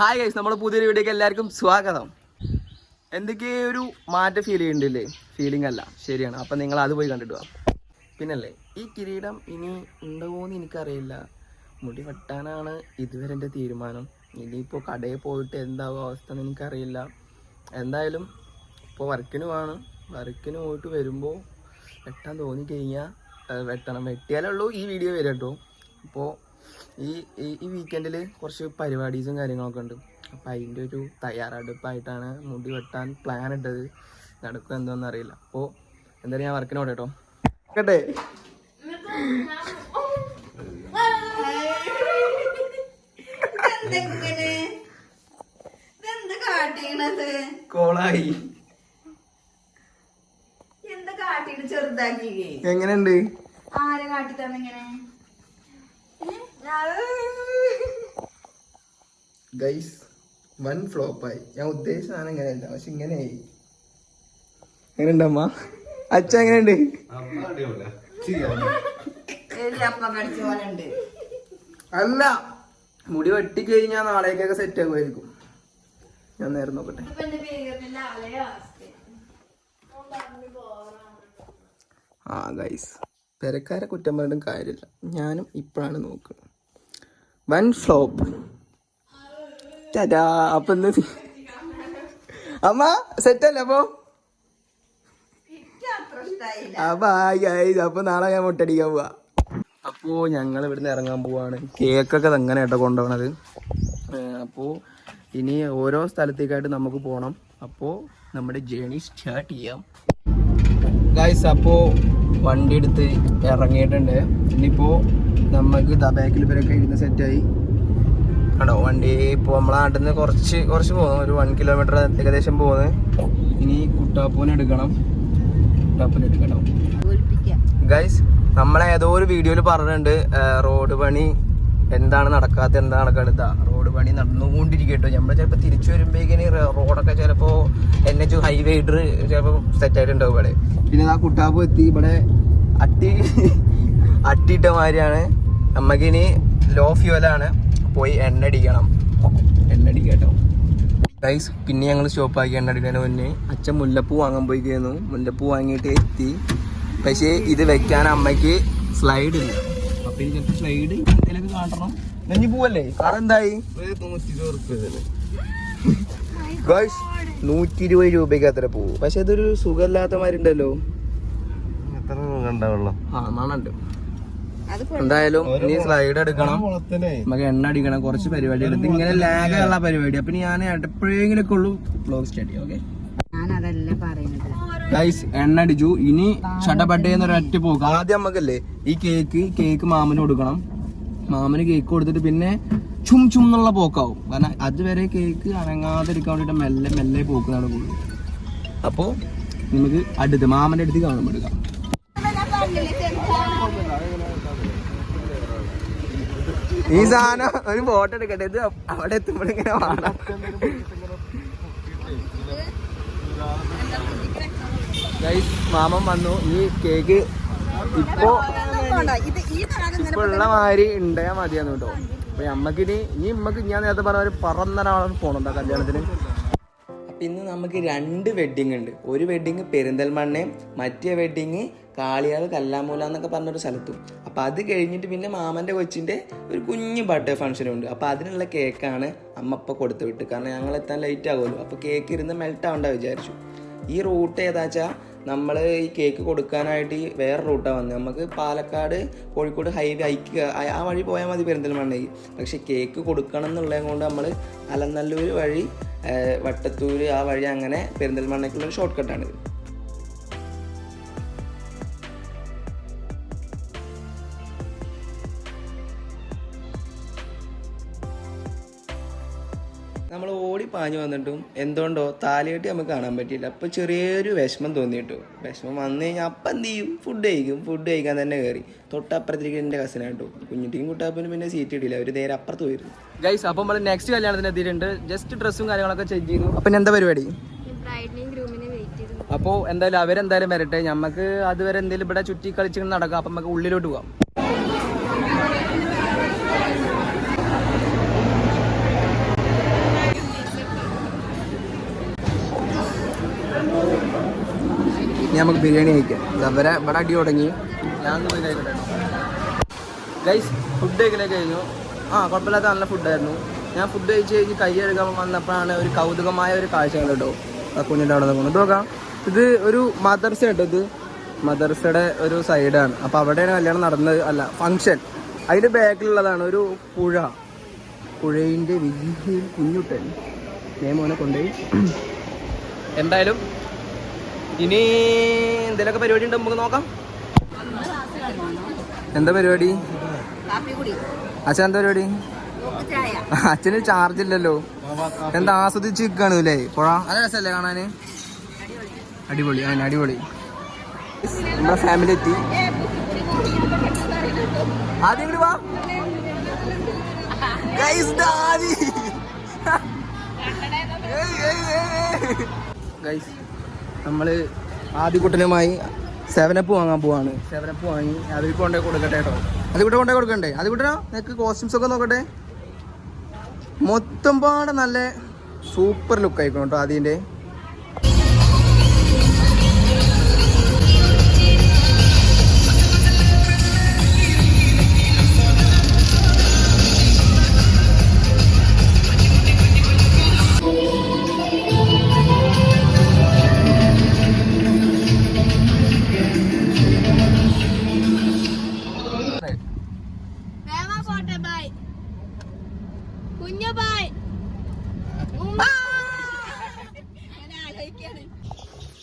Hi guys നമ്മുടെ പുതിയൊരു വീഡിയോക്ക് എല്ലാവർക്കും സ്വാഗതം. എന്തൊക്കെ ഒരു മാറ്റം ഫീൽ ചെയ്യുന്നുണ്ടല്ലേ ഫീലിംഗ് അല്ല ശരിയാണ്. അപ്പം നിങ്ങൾ അത് പോയി കണ്ടിട്ട് വാ. പിന്നല്ലേ ഈ കിരീടം ഇനി ഉണ്ടാവുമെന്ന് എനിക്കറിയില്ല. മുടി വെട്ടാനാണ് ഇതുവരെ എന്റെ തീരുമാനം. ഇനിയിപ്പോൾ കടയിൽ പോയിട്ട് എന്താവും അവസ്ഥ എന്ന് എനിക്കറിയില്ല. എന്തായാലും ഇപ്പോൾ വർക്കിന് വേണം വർക്കിന് പോയിട്ട് വരുമ്പോൾ വെട്ടാൻ തോന്നിക്കഴിഞ്ഞാൽ വെട്ടണം. വെട്ടിയാലേ ഉള്ളൂ ഈ വീഡിയോ വരും കേട്ടോ. അപ്പോൾ ഈ ഈ- വീക്കെൻഡിൽ കുറച്ച് പരിപാടീസും കാര്യങ്ങളൊക്കെ ഉണ്ട്. അപ്പം അതിന്റെ ഒരു തയ്യാറെടുപ്പായിട്ടാണ് മുടി വെട്ടാൻ പ്ലാൻ ഇട്ടത്. നടക്കുക എന്തോന്നും അറിയില്ല. അപ്പോൾ എന്തായാലും ഞാൻ വർക്കിന് പോട്ടെ കേട്ടോ കേട്ടെ കോളായി. എന്താ ചെറുതാക്കി എങ്ങനെയുണ്ട്? ആരെ കാട്ടി ഗൈസ് വൺ ഫ്ലോപ്പായി ഞാൻ ഉദ്ദേശിച്ച സാധനം ഇങ്ങനെയല്ല പക്ഷെ ഇങ്ങനെയായി. എങ്ങനെയുണ്ട് അമ്മ? അച്ഛ എങ്ങനെയുണ്ട്? അല്ല മുടി വെട്ടി കഴിഞ്ഞാൽ നാളേക്കൊക്കെ സെറ്റ് ആകുമായിരിക്കും. ഞാൻ നേരം നോക്കട്ടെ. ആ ഗൈസ് പെരക്കാരെ കുറ്റം പറഞ്ഞിട്ടും കാര്യമില്ല. ഞാനും ഇപ്പോഴാണ് നോക്കുന്നത് വൺ ഫ്ലോപ്പ്. അപ്പൊ എന്ത് അമ്മ സെറ്റ് അല്ലേ അപ്പൊ? അപ്പൊ ആയി ആയി. അപ്പൊ നാളെ ഞാൻ മുട്ടടിക്കാൻ പോവാ. അപ്പോ ഞങ്ങൾ ഇവിടുന്ന് ഇറങ്ങാൻ പോവാണ്. കേക്കൊക്കെ അങ്ങനെ കേട്ടോ കൊണ്ടുപോകണത് അപ്പോ ഇനി ഓരോ സ്ഥലത്തേക്കായിട്ട് നമുക്ക് പോകണം അപ്പോ നമ്മുടെ ജേണി സ്റ്റാർട്ട് ചെയ്യാം. ഗൈസ് അപ്പോ വണ്ടി എടുത്ത് ഇറങ്ങിയിട്ടുണ്ട്. ഇനിയിപ്പോ നമുക്ക് ഇതാ ബാക്കിൽ ഇവരൊക്കെ ഇരുന്ന് സെറ്റായി കണ്ടോ വണ്ടി ഇപ്പോൾ നമ്മളെ നാട്ടിൽ നിന്ന് കുറച്ച് കുറച്ച് പോകുന്നു. ഒരു വൺ കിലോമീറ്റർ ഏകദേശം പോകുന്നത് ഇനി കുട്ടാപ്പൂനെ എടുക്കണം. കുട്ടാപ്പൂനെ എടുക്കണം ഗൈസ് നമ്മളെ ഏതോ ഒരു വീഡിയോയിൽ പറഞ്ഞിട്ടുണ്ട് റോഡ് പണി എന്താണ് നടക്കാത്ത എന്താണ് നടക്കാത്ത റോഡ് പണി നടന്നുകൊണ്ടിരിക്കട്ടോ. നമ്മൾ ചിലപ്പോൾ തിരിച്ചു വരുമ്പോഴേക്കിന് റോഡൊക്കെ ചിലപ്പോൾ എൻ എച്ച് ഹൈവേ ഇട്ട് ചിലപ്പോൾ സെറ്റ് ആയിട്ടുണ്ടാവും ഇവിടെ. പിന്നെ ആ കുട്ടാപ്പ് എത്തി. ഇവിടെ അട്ടി അട്ടിയിട്ട മാതിരിയാണ്. നമുക്കിനി ലോ ഫ്യൂവലാണ് പോയി എണ്ണ അടിക്കണം. എണ്ണ അടിക്കട്ടോ ഗൈസ് പിന്നെ ഞങ്ങൾ സ്റ്റോപ്പാക്കി എണ്ണ അടിക്കാൻ മുന്നേ അച്ഛൻ മുല്ലപ്പൂ വാങ്ങാൻ പോയി കഴിഞ്ഞു മുല്ലപ്പൂ വാങ്ങിയിട്ട് എത്തി. പക്ഷേ ഇത് വെക്കാൻ അമ്മയ്ക്ക് സ്ലൈഡ് ഇല്ല. അപ്പം ചിലപ്പോൾ സ്ലൈഡ് എന്തെങ്കിലും കാണണം. നെഞ്ഞു പോവല്ലേ? അതെന്തായി ഗൈസ് നൂറ്റി ഇരുപത് രൂപയ്ക്ക് അത്ര പോകും പക്ഷെ ഇതൊരു സുഖമില്ലാത്ത മാതിരി ഉണ്ടല്ലോ. ആ മണുണ്ട് അത് എന്തായാലും ഇനി സ്ലൈഡ് എടുക്കണം. നമുക്ക് എണ്ണ അടിക്കണം കുറച്ച് പരിപാടി എടുത്ത് ഇങ്ങനെ. ലാഗുള്ള പരിപാടി. അപ്പൊ ഇനി ഞാൻ എപ്പോഴെങ്കിലൊക്കെ ഉള്ളൂ ബ്ലോഗ് സ്റ്റാർട്ട് ചെയ്യാം ഓക്കെ ഞാൻ അതല്ല പറയുന്നത്. ഗൈസ് എണ്ണ അടിച്ചു. ഇനി ചട്ടപ്പട്ടയെന്ന് ഒരൊറ്റ പോക്ക്. ആദ്യം നമുക്കല്ലേ ഈ കേക്ക് കേക്ക് മാമന് കൊടുക്കണം. മാമന് കേക്ക് കൊടുത്തിട്ട് പിന്നെ ചും ചും എന്നുള്ള പോക്കാവും. കാരണം അതുവരെ കേക്ക് അനങ്ങാതിരിക്കാൻ വേണ്ടിട്ട് മെല്ലെ മെല്ലെ പോക്ക് നടക്കുള്ളൂ അപ്പോ നമുക്ക് അടുത്ത് മാമന്റെ അടുത്ത് കാണുമ്പോൾ എടുക്കാം. ഈ സാധനം ഒരു ഫോട്ടോ എടുക്കട്ടെ. ഇത് അവിടെ എത്തുമ്പോൾ ഇങ്ങനെ വേണം. മാമൻ വന്നു. ഈ കേക്ക് ഇപ്പോ ഇത് ഈ സാധനം ഇപ്പൊ ഉള്ള മാതിരി ഉണ്ടായാൽ മതിയാന്ന് കേട്ടോ. അപ്പൊ നമ്മക്കിനി ഇനി നമ്മക്ക് ഞാൻ നേരത്തെ പറഞ്ഞ ഒരു പറന്നൊരാളാണ് പോണുണ്ടോ കല്യാണത്തിന്. അപ്പൊ ഇന്ന് നമുക്ക് രണ്ട് വെഡിങ് ഉണ്ട്. ഒരു വെഡിങ് പെരിന്തൽമണ്ണയും മറ്റേ വെഡിങ് കാളിയാട് കല്ലാമൂല എന്നൊക്കെ പറഞ്ഞൊരു സ്ഥലത്തും. അപ്പം അത് കഴിഞ്ഞിട്ട് പിന്നെ മാമന്റെ കൊച്ചിന്റെ ഒരു കുഞ്ഞു ബർത്ത്ഡേ ഫംഗ്ഷനും ഉണ്ട്. അപ്പൊ അതിനുള്ള കേക്കാണ് അമ്മ അപ്പം കൊടുത്തു വിട്ട് കാരണം ഞങ്ങൾ എത്താൻ ലേറ്റ് ആകുമല്ലോ അപ്പോൾ കേക്ക് ഇരുന്ന് മെൽറ്റ് ആവണ്ട വിചാരിച്ചു. ഈ റൂട്ട് ഏതാച്ചാ നമ്മൾ ഈ കേക്ക് കൊടുക്കാനായിട്ട് ഈ വേറെ റൂട്ടാണ് വന്നത് നമുക്ക് പാലക്കാട് കോഴിക്കോട് ഹൈവേ ഹൈക്ക് ആ വഴി പോയാൽ മതി പെരിന്തൽമണ്ണയിൽ. പക്ഷെ കേക്ക് കൊടുക്കണം എന്നുള്ളത് കൊണ്ട് നമ്മൾ അലനല്ലൂർ വഴി വട്ടത്തൂർ ആ വഴി അങ്ങനെ പെരിന്തൽമണ്ണയ്ക്കുള്ള ഷോർട്ട് കട്ടാണിത് നമ്മൾ ഓടി പാഞ്ഞു വന്നിട്ടും എന്തുകൊണ്ടോ താലികെട്ടി നമുക്ക് കാണാൻ പറ്റിയില്ല. അപ്പോൾ ചെറിയൊരു വിഷമം തോന്നിയിട്ടു. വിഷമം വന്നു കഴിഞ്ഞാൽ അപ്പം എന്ത് ചെയ്യും? ഫുഡ് കഴിക്കും. ഫുഡ് കഴിക്കാൻ തന്നെ കയറി തൊട്ടപ്പുറത്തേക്ക് എന്റെ കസിനായിട്ടോ കുഞ്ഞിട്ടിയും കുട്ടാപ്പിനും പിന്നെ സീറ്റ് ഇടില്ല. അവർ നേരെ അപ്പുറത്ത് പോയിരുന്നു. ഗൈസ് അപ്പം നമ്മൾ നെക്സ്റ്റ് കല്യാണത്തിന് എത്തിയിട്ടുണ്ട്. ജസ്റ്റ് ഡ്രസ്സും കാര്യങ്ങളൊക്കെ ചേഞ്ച് ചെയ്തു. അപ്പം എന്താ പരിപാടി? അപ്പോൾ എന്തായാലും അവരെന്തായാലും വരട്ടെ. നമുക്ക് അതുവരെ എന്തെങ്കിലും ഇവിടെ ചുറ്റി കളിച്ചിങ്ങനെ നടക്കാം. അപ്പം നമുക്ക് ഉള്ളിലോട്ട് പോകാം നമുക്ക് ബിരിയാണി കഴിക്കാം. അവരെ ഇവിടെ അടി തുടങ്ങി. ഗൈസ് ഫുഡ് കഴിക്കലേ കഴിഞ്ഞു. ആ കുഴപ്പമില്ലാത്ത നല്ല ഫുഡായിരുന്നു ഞാൻ ഫുഡ് കഴിച്ച് കഴിഞ്ഞ് കൈ കഴുകാൻ വന്നപ്പോഴാണ് ഒരു കൗതുകമായ ഒരു കാഴ്ച കേട്ടോ. ആ കുഞ്ഞിന്റെ അവിടെ നിന്ന് നോക്കാം. ഇത് ഒരു മദർസ കേട്ടോ ഇത്. മദർസയുടെ ഒരു സൈഡാണ്. അപ്പോൾ അവിടെയാണ് കല്യാണം നടന്നത്. അല്ല ഫങ്ഷൻ അതിന്റെ ബാക്കിലുള്ളതാണ് ഒരു പുഴ. പുഴയിന്റെ വലിയ കുഞ്ഞുട്ടൻ. മോനെ കൊണ്ടുപോയി. എന്തായാലും ഇനി എന്തെങ്കിലുമൊക്കെ പരിപാടി ഉണ്ട്? നമുക്ക് നോക്കാം. എന്താ പരിപാടി? അച്ഛൻ എന്താ പരിപാടി? അച്ഛന് ചാർജ് ഇല്ലല്ലോ. എന്താ ആസ്വദിച്ച് നിൽക്കാണ് അല്ലേ? പുഴ നല്ല കാണാന്? അടിപൊളി. ആ അടിപൊളി. നമ്മുടെ ഫാമിലി എത്തി. ആദ്യം ഇങ്ങോട്ട് വാ. Guys, നമ്മൾ ആദ്യക്കുട്ടനുമായി സെവനപ്പ് വാങ്ങാൻ പോവാണ്. സെവനപ്പ് വാങ്ങി. അതിൽ കൊണ്ടേ കൊടുക്കട്ടെ കേട്ടോ അതിൽ കൂടെ കൊണ്ടേ കൊടുക്കണ്ടേ? അത് കൂട്ടനോ നിനക്ക് കോസ്റ്റ്യൂംസ് ഒക്കെ നോക്കട്ടെ. മൊത്തം പാടെ നല്ല സൂപ്പർ ലുക്ക് ആയിക്കോട്ടോ കേട്ടോ അതിന്റെ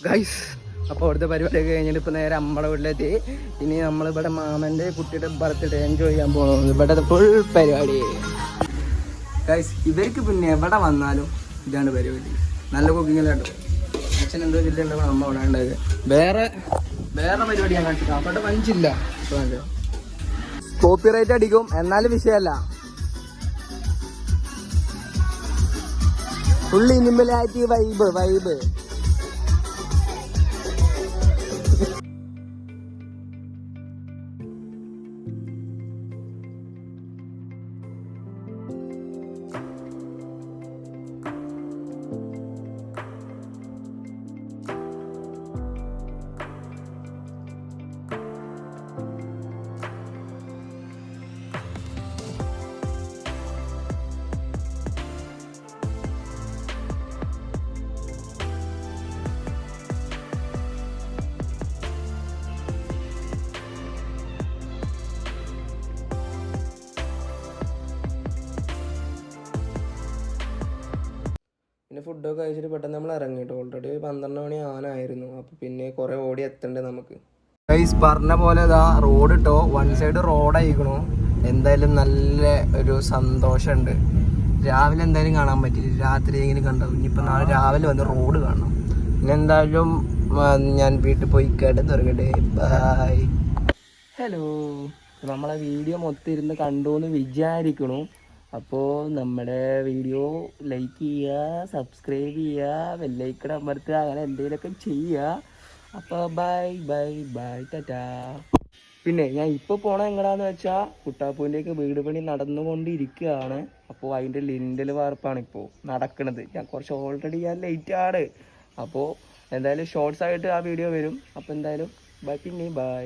ഗൈസ് അപ്പോൾ അവിടുത്തെ പരിപാടി കഴിഞ്ഞിട്ട് ഇപ്പോൾ നേരെ നമ്മളെ വീട്ടിലെത്തി. ഇനി നമ്മളിവിടെ മാമന്റെ കുട്ടിയുടെ ബർത്ത്ഡേ എൻജോയ് ചെയ്യാൻ പോകുന്നത് ഇവിടെ ഫുൾ പരിപാടി. ഗൈസ് ഇവർക്ക് പിന്നെ എവിടെ വന്നാലും ഇതാണ് പരിപാടി. നല്ല കേട്ടോ? അച്ഛൻ എന്തോ ജില്ലയുണ്ടോ അമ്മ അവിടെ ഉണ്ടായത്. വേറെ വേറെ പരിപാടി ഞാൻ കാണിച്ചു അവിടെ വഞ്ചില്ല കോപ്പി റൈറ്റ് അടിക്കും. എന്നാലും വിഷയമല്ല. ഫുൾ ഇനിമലായിട്ട് വൈബ് വൈബ് പിന്നെ ഫുഡൊക്കെ കഴിച്ചിട്ട് പെട്ടെന്ന് നമ്മൾ ഇറങ്ങിയിട്ട് ഓൾറെഡി പന്ത്രണ്ട് മണി ആനായിരുന്നു അപ്പോൾ പിന്നെ കുറേ ഓടി എത്തണ്ടേ നമുക്ക്? ഗൈസ് പറഞ്ഞ പോലെ ഇതാ റോഡ് ഇട്ടോ വൺ സൈഡ് റോഡ് ആയിക്കണു എന്തായാലും നല്ല ഒരു സന്തോഷമുണ്ട് രാവിലെ എന്തായാലും കാണാൻ പറ്റില്ല രാത്രി എങ്ങനെ കണ്ടു ഇനിയിപ്പോൾ നാളെ രാവിലെ വന്ന് റോഡ് കാണണം. പിന്നെ എന്തായാലും ഞാൻ വീട്ടിൽ പോയി കിടന്നുറങ്ങട്ടെ ബൈ ഹലോ നമ്മളെ വീഡിയോ മൊത്തം ഇരുന്ന് കണ്ടു എന്ന് വിചാരിക്കണു. അപ്പോൾ നമ്മുടെ വീഡിയോ ലൈക്ക് ചെയ്യുക സബ്സ്ക്രൈബ് ചെയ്യുക ബെല്ലൈക്കൺ അമർത്തുക അങ്ങനെ എന്തെങ്കിലുമൊക്കെ ചെയ്യുക. അപ്പോൾ ബൈ ബൈ ബൈ ടാറ്റാ പിന്നെ ഞാൻ ഇപ്പോൾ പോണ എങ്ങടാന്ന് വെച്ചാൽ കുട്ടാപ്പൂന്റെയൊക്കെ വീട് പണി നടന്നുകൊണ്ടിരിക്കുകയാണ്. അപ്പോൾ അതിന്റെ ലിൻഡൽ വാർപ്പാണ് ഇപ്പോൾ നടക്കുന്നത് ഞാൻ കുറച്ച് ഓൾറെഡി ഞാൻ ലേറ്റ് ആണ്. അപ്പോൾ എന്തായാലും ഷോർട്സ് ആയിട്ട് ആ വീഡിയോ വരും. അപ്പോൾ എന്തായാലും ബൈ പിന്നെ ബൈ